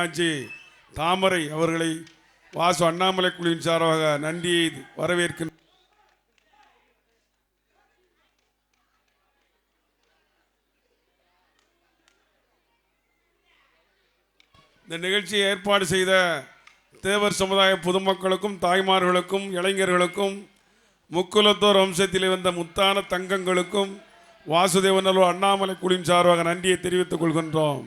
ஆட்சி தாமரை அவர்களை வாசு அண்ணாமலை குழுவின் சார்பாக நன்றியை வரவேற்கின்ற இந்த நிகழ்ச்சியை ஏற்பாடு செய்த தேவர் சமுதாய பொதுமக்களுக்கும் தாய்மார்களுக்கும் இளைஞர்களுக்கும் முக்குலத்தோர் வம்சத்தில் வந்த முத்தான தங்கங்களுக்கும் வாசுதேவனல்லூர் அண்ணாமலை குழுவின் சார்பாக நன்றியை தெரிவித்துக் கொள்கின்றோம்.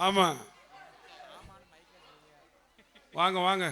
ஆமாம் வாங்க வாங்க.